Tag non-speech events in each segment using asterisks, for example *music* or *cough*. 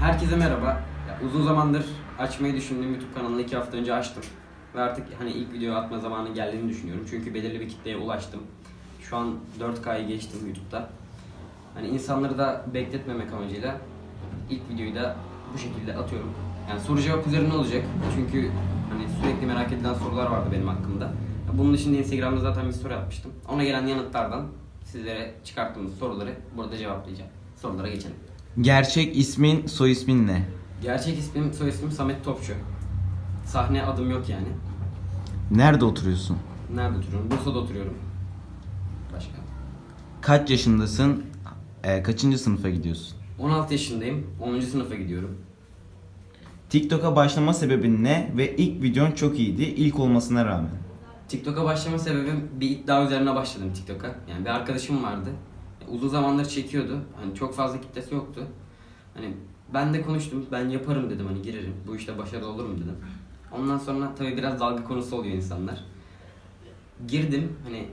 Herkese merhaba. Ya, uzun zamandır açmayı düşündüğüm YouTube kanalını iki hafta önce açtım. Ve artık hani ilk video atma zamanı geldiğini düşünüyorum. Çünkü belirli bir kitleye ulaştım. Şu an 4K'yı geçtim YouTube'da. Hani insanları da bekletmemek amacıyla ilk videoyu da bu şekilde atıyorum. Yani soru cevap üzerine olacak. Çünkü hani sürekli merak edilen sorular vardı benim hakkımda. Bunun dışında Instagram'da zaten bir soru atmıştım. Ona gelen yanıtlardan sizlere çıkarttığımız soruları burada cevaplayacağım. Sorulara geçelim. Gerçek ismin, soy ismin ne? Gerçek ismim, soy ismim Samet Topçu. Sahne adım yok yani. Nerede oturuyorsun? Nerede oturuyorum? Bursa'da oturuyorum. Başka. Kaç yaşındasın? Ee, kaçıncı sınıfa gidiyorsun? 16 yaşındayım. 10. sınıfa gidiyorum. TikTok'a başlama sebebin ne ve ilk videon çok iyiydi ilk olmasına rağmen. TikTok'a başlama sebebim bir iddia üzerine başladım TikTok'a. Yani bir arkadaşım vardı. Uzun zamandır çekiyordu. Hani çok fazla kitlesi yoktu. Hani ben de konuştum. Ben yaparım dedim hani girerim. Bu işte başarılı olurum dedim. Ondan sonra tabii biraz dalga konusu oluyor insanlar. Girdim hani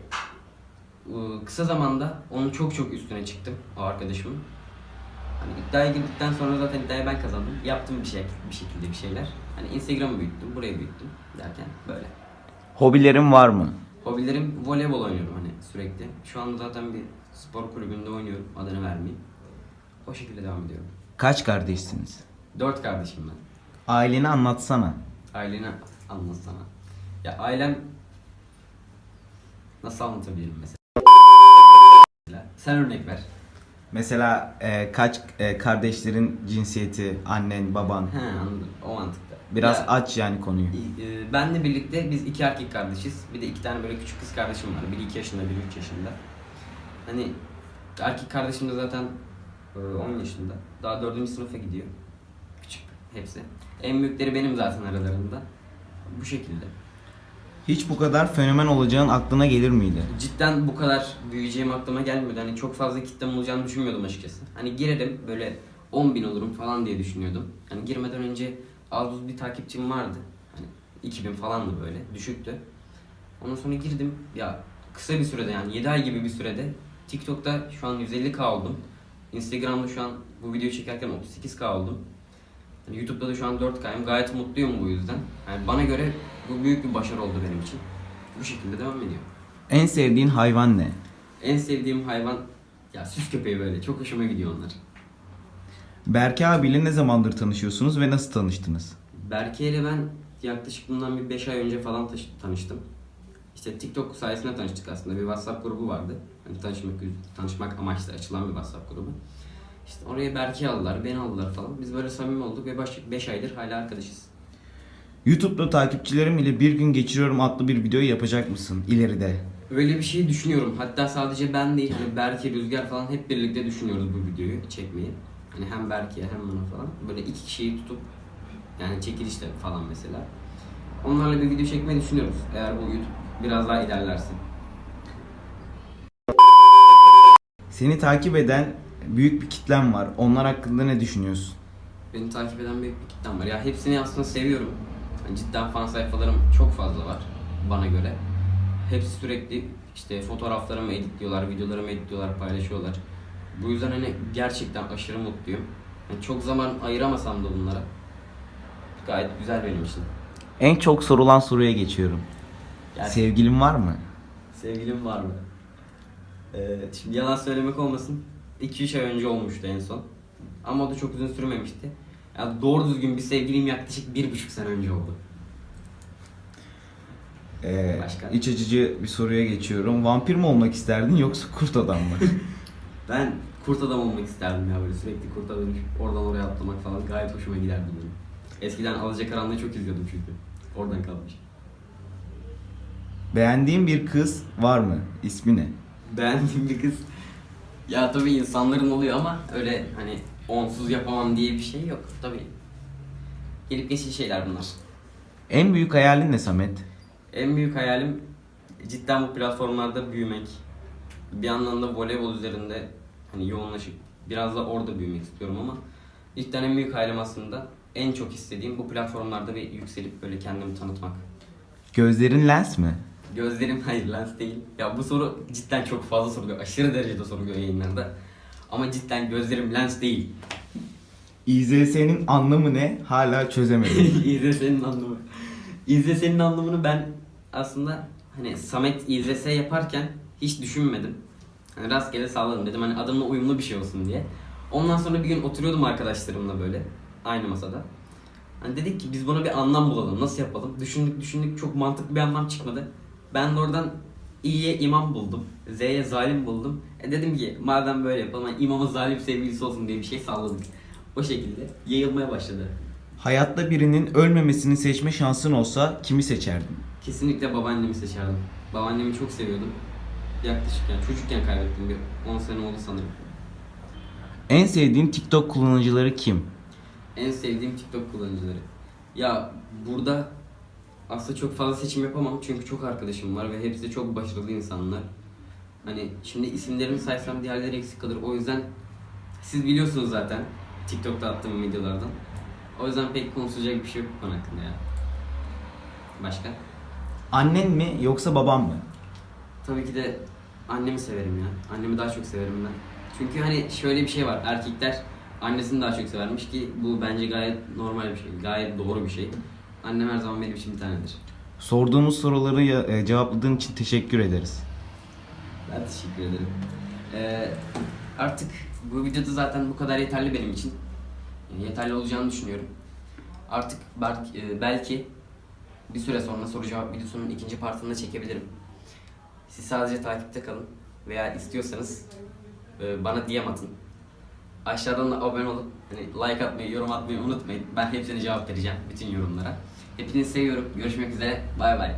kısa zamanda onun çok çok üstüne çıktım o arkadaşımın. Hani iddiaya girdikten sonra zaten iddiayı ben kazandım. Yaptım bir şey bir şekilde bir şeyler. Hani Instagram'ı büyüttüm, burayı büyüttüm derken böyle. Hobilerin var mı? Hobilerim voleybol oynuyorum hani sürekli. Şu anda zaten bir spor kulübünde oynuyorum. Adını vermeyeyim. O şekilde devam ediyorum. Kaç kardeşsiniz? Dört kardeşim ben. Aileni anlatsana. Aileni anlatsana. Ya ailem nasıl anlatabilirim mesela? Sen örnek ver. Mesela e, kaç e, kardeşlerin cinsiyeti, annen, baban. He anladım. O mantıkta. Biraz Ya, aç yani konuyu. e, benle birlikte biz iki erkek kardeşiz. Bir de iki tane böyle küçük kız kardeşim var. Biri iki yaşında, biri üç yaşında. Hani erkek kardeşim de zaten e, 10 yaşında. Daha dördüncü sınıfa gidiyor. Küçük hepsi. En büyükleri benim zaten aralarında. Bu şekilde. Hiç bu kadar fenomen olacağın aklına gelir miydi? Cidden bu kadar büyüyeceğim aklıma gelmiyordu. Hani çok fazla kitlem olacağını düşünmüyordum açıkçası. Hani girerim böyle 10 bin olurum falan diye düşünüyordum. Hani girmeden önce az buz bir takipçim vardı. Hani 2000 falandı böyle düşüktü. Ondan sonra girdim ya kısa bir sürede yani 7 ay gibi bir sürede TikTok'ta şu an 150k oldum. Instagram'da şu an bu videoyu çekerken 38k oldum. Yani YouTube'da da şu an 4K'yım. Gayet mutluyum bu yüzden. Yani bana göre bu büyük bir başarı oldu benim için. Bu şekilde devam ediyor. En sevdiğin hayvan ne? En sevdiğim hayvan ya süs köpeği böyle. Çok hoşuma gidiyor onlar. Berke abiyle ne zamandır tanışıyorsunuz ve nasıl tanıştınız? Berke ile ben yaklaşık bundan bir 5 ay önce falan tanıştım. İşte TikTok sayesinde tanıştık aslında. Bir WhatsApp grubu vardı. Hani tanışmak tanışmak amaçlı açılan bir WhatsApp grubu. İşte oraya Berke'yi aldılar, beni aldılar falan. Biz böyle samimi olduk ve 5 aydır hala arkadaşız. YouTube'da takipçilerim ile bir gün geçiriyorum adlı bir video yapacak mısın ileride? Öyle bir şey düşünüyorum. Hatta sadece ben değil, hani Berke, Rüzgar falan hep birlikte düşünüyoruz bu videoyu çekmeyi. Hani hem Berke'ye hem bana falan. Böyle iki kişiyi tutup yani çekilişte falan mesela. Onlarla bir video çekmeyi düşünüyoruz. Eğer bu YouTube biraz daha ilerlerse. Seni takip eden büyük bir kitlem var. Onlar hakkında ne düşünüyorsun? Beni takip eden büyük bir kitlem var. Ya hepsini aslında seviyorum. Cidden fan sayfalarım çok fazla var bana göre. Hepsi sürekli işte fotoğraflarımı editliyorlar, videolarımı editliyorlar, paylaşıyorlar. Bu yüzden hani gerçekten aşırı mutluyum. Yani çok zaman ayıramasam da bunlara gayet güzel benim için. En çok sorulan soruya geçiyorum. Yani Sevgilin var mı? sevgilim var mı? Ee, şimdi yalan söylemek olmasın. 2-3 ay önce olmuştu en son. Ama o da çok uzun sürmemişti. Yani doğru düzgün bir sevgilim yaklaşık bir buçuk sene önce oldu. Ee, Başka? iç açıcı bir soruya geçiyorum. Vampir mi olmak isterdin yoksa kurt adam mı? *laughs* Ben kurt adam olmak isterdim ya böyle sürekli kurta dönüp oradan oraya atlamak falan gayet hoşuma giderdi benim. Eskiden Alacakaranlığı çok izliyordum çünkü. Oradan kalmış. Beğendiğin bir kız var mı? İsmi ne? Beğendiğim bir kız. Ya tabii insanların oluyor ama öyle hani onsuz yapamam diye bir şey yok tabii. Gelip geçici şeyler bunlar. En büyük hayalin ne Samet? En büyük hayalim cidden bu platformlarda büyümek. Bir yandan da voleybol üzerinde hani yoğunlaşıp biraz da orada büyümek istiyorum ama cidden en büyük hayalim aslında en çok istediğim bu platformlarda bir yükselip böyle kendimi tanıtmak. Gözlerin lens mi? Gözlerim *laughs* hayır lens değil. Ya bu soru cidden çok fazla soruluyor. Aşırı derecede soruluyor yayınlarda. Ama cidden gözlerim lens değil. İZS'nin anlamı ne? Hala çözemedim. *laughs* İZS'nin anlamı. İZS'nin anlamını ben aslında hani Samet İZS yaparken hiç düşünmedim. Hani rastgele salladım dedim hani adımla uyumlu bir şey olsun diye. Ondan sonra bir gün oturuyordum arkadaşlarımla böyle aynı masada. Hani dedik ki biz buna bir anlam bulalım. Nasıl yapalım? Düşündük düşündük çok mantıklı bir anlam çıkmadı. Ben de oradan İ'ye imam buldum. Z'ye zalim buldum. E dedim ki madem böyle yapalım hani imamın zalim sevgilisi olsun diye bir şey salladık. O şekilde yayılmaya başladı. Hayatta birinin ölmemesini seçme şansın olsa kimi seçerdin? Kesinlikle babaannemi seçerdim. Babaannemi çok seviyordum. Yaklaşık yani çocukken kaybettim bir 10 sene oldu sanırım. En sevdiğin TikTok kullanıcıları kim? En sevdiğim TikTok kullanıcıları. Ya burada aslında çok fazla seçim yapamam çünkü çok arkadaşım var ve hepsi de çok başarılı insanlar. Hani şimdi isimlerimi saysam diğerleri eksik kalır. O yüzden siz biliyorsunuz zaten TikTok'ta attığım videolardan. O yüzden pek konuşacak bir şey yok bu konu hakkında ya. Başka? Annen mi yoksa baban mı? Tabii ki de annemi severim ya. Annemi daha çok severim ben. Çünkü hani şöyle bir şey var. Erkekler annesini daha çok severmiş ki bu bence gayet normal bir şey. Gayet doğru bir şey. Annem her zaman benim için bir tanedir. Sorduğumuz soruları ya- e, cevapladığın için teşekkür ederiz. Ben teşekkür ederim. Ee, artık bu videoda zaten bu kadar yeterli benim için. Yani yeterli olacağını düşünüyorum. Artık belki, e, belki bir süre sonra soru cevap videosunun ikinci partını da çekebilirim. Siz sadece takipte kalın veya istiyorsanız e, bana DM atın. Aşağıdan da abone olup hani like atmayı, yorum atmayı unutmayın. Ben hepsine cevap vereceğim bütün yorumlara. Hepinizi seviyorum. Görüşmek üzere. Bay bay.